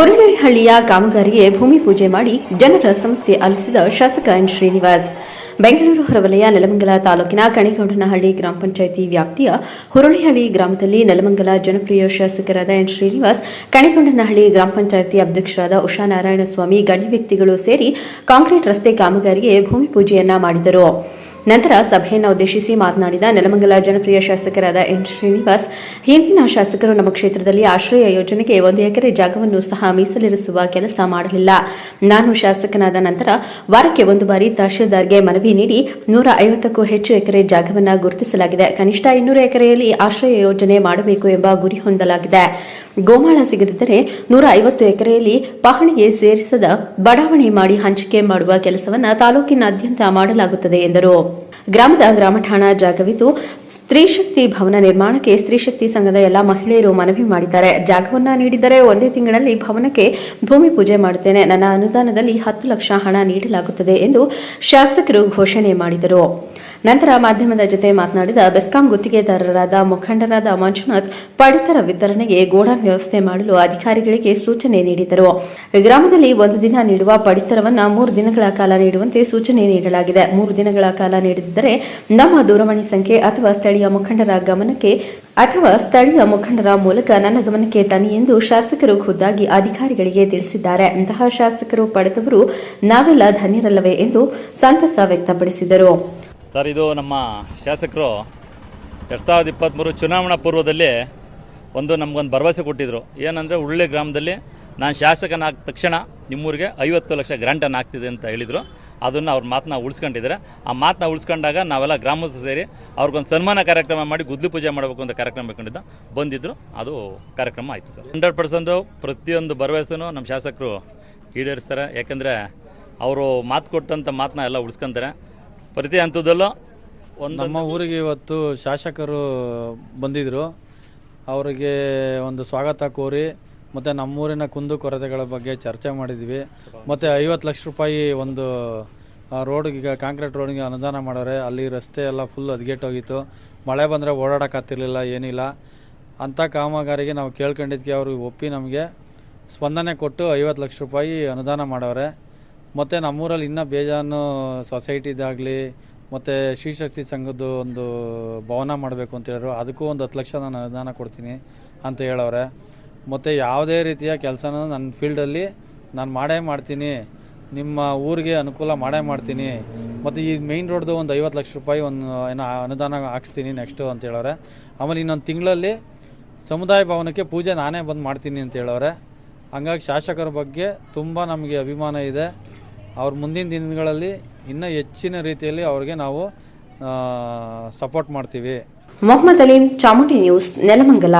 ಹುರುಳಿಹಳ್ಳಿಯ ಕಾಮಗಾರಿಗೆ ಭೂಮಿ ಪೂಜೆ ಮಾಡಿ ಜನರ ಸಮಸ್ಯೆ ಆಲಿಸಿದ ಶಾಸಕ ಎನ್ ಶ್ರೀನಿವಾಸ್. ಬೆಂಗಳೂರು ಹೊರವಲಯ ನೆಲಮಂಗಲ ತಾಲೂಕಿನ ಕಣಿಗೌಡನಹಳ್ಳಿ ಗ್ರಾಮ ಪಂಚಾಯಿತಿ ವ್ಯಾಪ್ತಿಯ ಹುರುಳಿಹಳ್ಳಿ ಗ್ರಾಮದಲ್ಲಿ ನೆಲಮಂಗಲ ಜನಪ್ರಿಯ ಶಾಸಕರಾದ ಎನ್ ಶ್ರೀನಿವಾಸ್, ಕಣಿಗೌಡನಹಳ್ಳಿ ಗ್ರಾಮ ಪಂಚಾಯಿತಿ ಅಧ್ಯಕ್ಷರಾದ ಉಷಾ ನಾರಾಯಣಸ್ವಾಮಿ ಗಣ್ಯ ವ್ಯಕ್ತಿಗಳು ಸೇರಿ ಕಾಂಕ್ರೀಟ್ ರಸ್ತೆ ಕಾಮಗಾರಿಗೆ ಭೂಮಿ ಪೂಜೆಯನ್ನ ಮಾಡಿದರು. ನಂತರ ಸಭೆಯನ್ನು ಉದ್ದೇಶಿಸಿ ಮಾತನಾಡಿದ ನೆಲಮಂಗಲ ಜನಪ್ರಿಯ ಶಾಸಕರಾದ ಎನ್ ಶ್ರೀನಿವಾಸ್, ಹಿಂದಿನ ಶಾಸಕರು ನಮ್ಮ ಕ್ಷೇತ್ರದಲ್ಲಿ ಆಶ್ರಯ ಯೋಜನೆಗೆ ಒಂದು ಎಕರೆ ಜಾಗವನ್ನು ಸಹ ಮೀಸಲಿರಿಸುವ ಕೆಲಸ ಮಾಡಲಿಲ್ಲ. ನಾನು ಶಾಸಕನಾದ ನಂತರ ವಾರಕ್ಕೆ ಒಂದು ಬಾರಿ ತಹಶೀಲ್ದಾರ್ಗೆ ಮನವಿ ನೀಡಿ ನೂರ ಐವತ್ತಕ್ಕೂ ಹೆಚ್ಚು ಎಕರೆ ಜಾಗವನ್ನು ಗುರುತಿಸಲಾಗಿದೆ. ಕನಿಷ್ಠ ಇನ್ನೂರು ಎಕರೆಯಲ್ಲಿ ಆಶ್ರಯ ಯೋಜನೆ ಮಾಡಬೇಕು ಎಂಬ ಗುರಿ ಹೊಂದಲಾಗಿದೆ. ಗೋಮಾಳ ಸಿಗದಿದ್ದರೆ ನೂರ ಐವತ್ತು ಎಕರೆಯಲ್ಲಿ ಪಹಣಿಗೆ ಸೇರಿಸದ ಬಡಾವಣೆ ಮಾಡಿ ಹಂಚಿಕೆ ಮಾಡುವ ಕೆಲಸವನ್ನು ತಾಲೂಕಿನಾದ್ಯಂತ ಮಾಡಲಾಗುತ್ತದೆ ಎಂದರು. ಗ್ರಾಮದ ಗ್ರಾಮಠಾಣ ಜಾಗವಿದ್ದು ಸ್ತ್ರೀಶಕ್ತಿ ಭವನ ನಿರ್ಮಾಣಕ್ಕೆ ಸ್ತ್ರೀಶಕ್ತಿ ಸಂಘದ ಎಲ್ಲ ಮಹಿಳೆಯರು ಮನವಿ ಮಾಡಿದ್ದಾರೆ. ಜಾಗವನ್ನು ನೀಡಿದರೆ ಒಂದೇ ತಿಂಗಳಲ್ಲಿ ಭವನಕ್ಕೆ ಭೂಮಿ ಪೂಜೆ ಮಾಡುತ್ತೇನೆ. ನನ್ನ ಅನುದಾನದಲ್ಲಿ ಹತ್ತು ಲಕ್ಷ ಹಣ ನೀಡಲಾಗುತ್ತದೆ ಎಂದು ಶಾಸಕರು ಘೋಷಣೆ ಮಾಡಿದರು. ನಂತರ ಮಾಧ್ಯಮದ ಜೊತೆ ಮಾತನಾಡಿದ ಬೆಸ್ಕಾಂ ಗುತ್ತಿಗೆದಾರರಾದ ಮುಖಂಡರಾದ ಮಂಜುನಾಥ್, ಪಡಿತರ ವಿತರಣೆಗೆ ಗೋಡಾನ್ ವ್ಯವಸ್ಥೆ ಮಾಡಲು ಅಧಿಕಾರಿಗಳಿಗೆ ಸೂಚನೆ ನೀಡಿದರು. ಗ್ರಾಮದಲ್ಲಿ ಒಂದು ದಿನ ನೀಡುವ ಪಡಿತರವನ್ನು ಮೂರು ದಿನಗಳ ಕಾಲ ನೀಡುವಂತೆ ಸೂಚನೆ ನೀಡಲಾಗಿದೆ. ಮೂರು ದಿನಗಳ ಕಾಲ ನೀಡಿದ್ದರೆ ನಮ್ಮ ದೂರವಾಣಿ ಸಂಖ್ಯೆ ಅಥವಾ ಸ್ಥಳೀಯ ಮುಖಂಡರ ಗಮನಕ್ಕೆ ಅಥವಾ ಸ್ಥಳೀಯ ಮುಖಂಡರ ಮೂಲಕ ನನ್ನ ಗಮನಕ್ಕೆ ತನಿ ಎಂದು ಶಾಸಕರು ಖುದ್ದಾಗಿ ಅಧಿಕಾರಿಗಳಿಗೆ ತಿಳಿಸಿದ್ದಾರೆ. ಇಂತಹ ಶಾಸಕರು ಪಡೆದವರು ನಾವೆಲ್ಲ ಧನ್ಯರಲ್ಲವೇ ಎಂದು ಸಂತಸ ವ್ಯಕ್ತಪಡಿಸಿದರು. ಸರ್, ಇದು ನಮ್ಮ ಶಾಸಕರು ಎರಡು ಸಾವಿರದ ಇಪ್ಪತ್ತ್ಮೂರು ಚುನಾವಣಾ ಪೂರ್ವದಲ್ಲಿ ಒಂದು ನಮಗೊಂದು ಭರವಸೆ ಕೊಟ್ಟಿದ್ದರು ಏನಂದರೆ ಉಳ್ಳೆ ಗ್ರಾಮದಲ್ಲಿ ನಾನು ಶಾಸಕನಾದ ತಕ್ಷಣ ನಿಮ್ಮೂರಿಗೆ ಐವತ್ತು ಲಕ್ಷ ಗ್ರಾಂಟನ್ನು ಆಗ್ತಿದೆ ಅಂತ ಹೇಳಿದರು. ಅದನ್ನು ಅವ್ರ ಮಾತನ್ನ ಉಳಿಸ್ಕೊಂಡಿದ್ದಾರೆ. ಆ ಮಾತನ್ನ ಉಳಿಸ್ಕೊಂಡಾಗ ನಾವೆಲ್ಲ ಗ್ರಾಮಸ್ಥರು ಸೇರಿ ಅವ್ರಿಗೊಂದು ಸನ್ಮಾನ ಕಾರ್ಯಕ್ರಮ ಮಾಡಿ ಗುದ್ಲು ಪೂಜೆ ಮಾಡಬೇಕು ಅಂತ ಕಾರ್ಯಕ್ರಮ ಬೇಕೊಂಡಿದ್ದ ಬಂದಿದ್ದರು ಅದು ಕಾರ್ಯಕ್ರಮ ಆಯಿತು ಸರ್. ಹಂಡ್ರೆಡ್ ಪರ್ಸೆಂಟು ಪ್ರತಿಯೊಂದು ಭರವಸೆನೂ ನಮ್ಮ ಶಾಸಕರು ಈಡೇರಿಸ್ತಾರೆ. ಯಾಕೆಂದರೆ ಅವರು ಮಾತು ಕೊಟ್ಟಂಥ ಮಾತನ್ನ ಎಲ್ಲ ಉಳಿಸ್ಕೊಂತಾರೆ. ಪ್ರತಿ ಹಂತದಲ್ಲೂ ಒಂದು ನಮ್ಮ ಊರಿಗೆ ಇವತ್ತು ಶಾಸಕರು ಬಂದಿದ್ರು. ಅವರಿಗೆ ಒಂದು ಸ್ವಾಗತ ಕೋರಿ, ಮತ್ತು ನಮ್ಮೂರಿನ ಕುಂದು ಕೊರತೆಗಳ ಬಗ್ಗೆ ಚರ್ಚೆ ಮಾಡಿದ್ವಿ. ಮತ್ತು ಐವತ್ತು ಲಕ್ಷ ರೂಪಾಯಿ ಒಂದು ರೋಡ್ಗೆ ಕಾಂಕ್ರೀಟ್ ರೋಡ್ಗೆ ಅನುದಾನ ಮಾಡವ್ರೆ ಅಲ್ಲಿ ರಸ್ತೆ ಎಲ್ಲ ಫುಲ್ ಹೋಗಿತ್ತು ಮಳೆ ಬಂದರೆ ಓಡಾಡೋಕ್ಕಾಗ್ತಿರ್ಲಿಲ್ಲ ಏನಿಲ್ಲ. ಅಂಥ ಕಾಮಗಾರಿಗೆ ನಾವು ಕೇಳ್ಕೊಂಡಿದ್ದಕ್ಕೆ ಅವರು ಒಪ್ಪಿ ನಮಗೆ ಸ್ಪಂದನೆ ಕೊಟ್ಟು ಐವತ್ತು ಲಕ್ಷ ರೂಪಾಯಿ ಅನುದಾನ ಮಾಡವ್ರೆ ಮತ್ತು ನಮ್ಮೂರಲ್ಲಿ ಇನ್ನೂ ಬೇಜಾನು ಸೊಸೈಟಿದಾಗಲಿ, ಮತ್ತು ಶ್ರೀಶಕ್ತಿ ಸಂಘದ್ದು ಒಂದು ಭವನ ಮಾಡಬೇಕು ಅಂತ ಹೇಳಿದ್ರು. ಅದಕ್ಕೂ ಒಂದು ಹತ್ತು ಲಕ್ಷ ನಾನು ಅನುದಾನ ಕೊಡ್ತೀನಿ ಅಂತ ಹೇಳವ್ರೆ. ಮತ್ತು ಯಾವುದೇ ರೀತಿಯ ಕೆಲಸನ ನನ್ನ ಫೀಲ್ಡಲ್ಲಿ ನಾನು ಮಾಡೇ ಮಾಡ್ತೀನಿ. ನಿಮ್ಮ ಊರಿಗೆ ಅನುಕೂಲ ಮಾಡೇ ಮಾಡ್ತೀನಿ. ಮತ್ತು ಈ ಮೇಯ್ನ್ ರೋಡ್ದು ಒಂದು ಐವತ್ತು ಲಕ್ಷ ರೂಪಾಯಿ ಒಂದು, ಏನೋ ಅನುದಾನ ಹಾಕ್ಸ್ತೀನಿ ನೆಕ್ಸ್ಟು ಅಂತ ಹೇಳವ್ರೆ. ಆಮೇಲೆ ಇನ್ನೊಂದು ತಿಂಗಳಲ್ಲಿ ಸಮುದಾಯ ಭವನಕ್ಕೆ ಪೂಜೆ ನಾನೇ ಬಂದು ಮಾಡ್ತೀನಿ ಅಂತ ಹೇಳವ್ರೆ. ಹಂಗಾಗಿ ಶಾಸಕರ ಬಗ್ಗೆ ತುಂಬ ನಮಗೆ ಅಭಿಮಾನ ಇದೆ. ಅವ್ರ ಮುಂದಿನ ದಿನಗಳಲ್ಲಿ ಇನ್ನೂ ಹೆಚ್ಚಿನ ರೀತಿಯಲ್ಲಿ ಅವ್ರಿಗೆ ನಾವು ಸಪೋರ್ಟ್ ಮಾಡ್ತೀವಿ. ಮೊಹಮ್ಮದ್ ಅಲೀಂ, ಚಾಮುಂಡಿ ನ್ಯೂಸ್, ನೆಲಮಂಗಲ.